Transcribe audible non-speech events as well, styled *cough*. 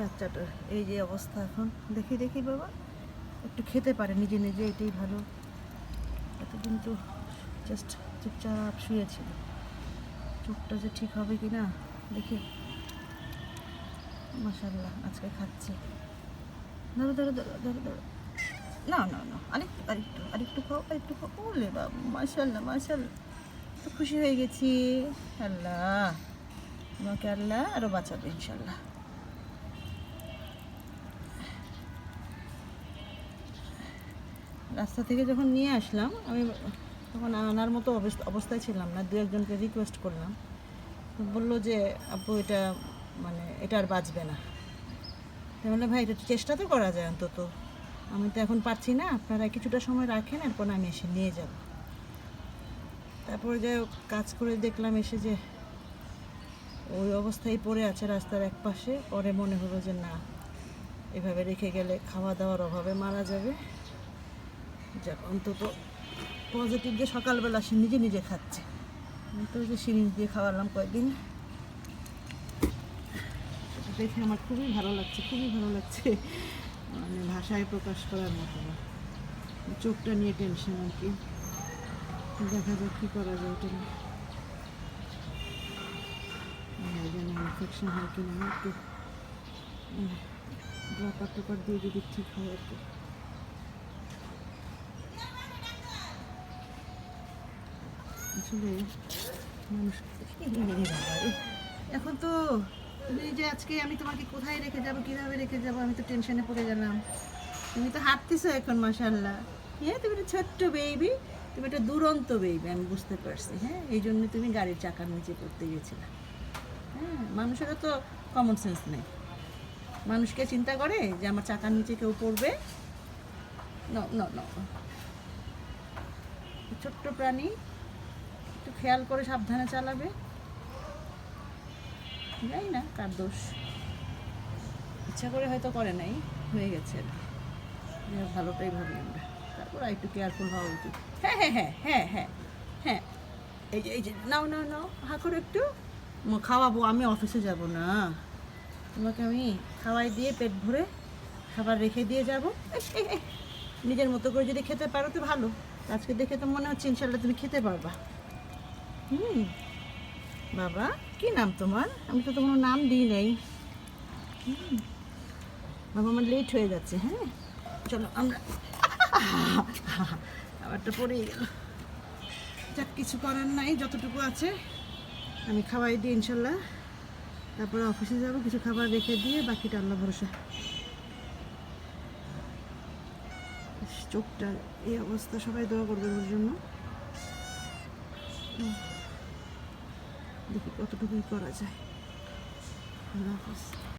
বাচ্চাটার এই যে অবস্থা এখন। দেখি দেখি বাবা। একটু খেতে পারে, নিজে নিজে এটাই ভালো। এতদিন তো জাস্ট চুপচাপ শুয়েছিল। চোখটা যে ঠিক হবে কি না দেখি। মাসাল্লাহ আজকে খাচ্ছে। ধরো ধরো ধরো ধরো ধরো না না না, আরেকটু আরেকটু আরেকটু খাও আরেকটু খাও। ওলে বাবা মাসাল্লাহ মাসাল্লাহ তো খুশি হয়ে গেছি। আল্লাহ, আমাকে আল্লাহ আরও বাঁচাবে ইনশাল্লাহ রাস্তা থেকে যখন নিয়ে আসলাম, আমি তখন আনার মতো অবস্থা, অবস্থায় ছিলাম না। দু একজনকে রিকোয়েস্ট করলাম। বলল যে, আপু, এটা মানে এটা আর বাঁচবে না। তো বললাম ভাই, এটা চেষ্টা তো করা যায় অন্তত। আমি তো এখন পারছি না। আপনারা কিছুটা সময় রাখেন, এরপর আমি এসে নিয়ে যাব। তারপরে যাই কাজ করে দেখলাম এসে যে, ওই অবস্থায় পড়ে আছে রাস্তার এক পাশে। পরে মনে হলো যে, না, এভাবে রেখে গেলে খাওয়া দাওয়ার অভাবে মারা যাবে। যাক, অন্তত পজিটিভ যে সকালবেলা সে নিজে নিজে খাচ্ছে। তো যে সিরিঞ্জ দিয়ে খাওয়ালাম কয়েকদিন। দেখে আমার খুবই ভালো লাগছে, খুবই ভালো লাগছে। মানে ভাষায় প্রকাশ করার মতো চোখটা নিয়ে টেনশন আর কি। দেখা যাক কী করা যায় এটা নিয়ে ইনফেকশন হয় কি না একটু। ড্রপার টপার দিয়ে যদি ঠিক হয় আর কি। আসলে মানুষ এখন তো তুমি যে আজকে আমি তোমাকে কোথায় রেখে যাব, কীভাবে রেখে যাব, আমি তো টেনশনে পড়ে গেলাম। তুমি তো হাঁটতেছো এখন মাসাল্লাহ হ্যাঁ তুমি একটা ছোট্ট বেবি তুমি একটা দুরন্ত বেবি আমি বুঝতে পারছি হ্যাঁ? এই জন্য তুমি গাড়ির চাকার নিচে পড়তে গেছিলে। হ্যাঁ মানুষেরও তো কমন সেন্স নেই। মানুষকে চিন্তা করে যে আমার চাকার নিচে কেউ পড়বে। ন ন ছোট্ট প্রাণী খেয়াল করে সাবধানে চালাবে। জানি না কার দোষ। ইচ্ছা করে হয়তো করে নাই, হয়ে গেছে। আর। যাই ভালোটাই ভাবি আমরা। তারপর একটু কেয়ারফুল হওয়া উচিত। হ্যাঁ হ্যাঁ হ্যাঁ হ্যাঁ হ্যাঁ হ্যাঁ। এই যে এই যে, নাও নাও নাও, হা করে একটু। খাওয়াবো, আমি অফিসে যাব না। তোমাকে আমি খাওয়াই দিয়ে পেট ভরে খাবার রেখে দিয়ে যাব। নিজের মতো করে যদি খেতে পারো তো ভালো। আজকে দেখে তো মনে হচ্ছে ইনশাল্লাহ তুমি খেতে পারবা। হুম। বাবা, কি নাম তোমার? আমি তো তোমার নাম দিই নাই। বাবা, আমার লেট হয়ে যাচ্ছে হ্যাঁ? চলো, আমরা *laughs* খাবারটা পড়েই গেল। যাক, কিছু করার নাই, যতটুকু আছে। আমি খাওয়াই দিই, ইনশাল্লাহ। তারপরে অফিসে যাব, কিছু খাবার রেখে দিয়ে বাকিটা আল্লাহ ভরসা। চোখটা এই অবস্থা, সবাই দোয়া করবে ওর জন্য। দেখি কতটুকুই করা যায়। আল্লাহ হাফিজ।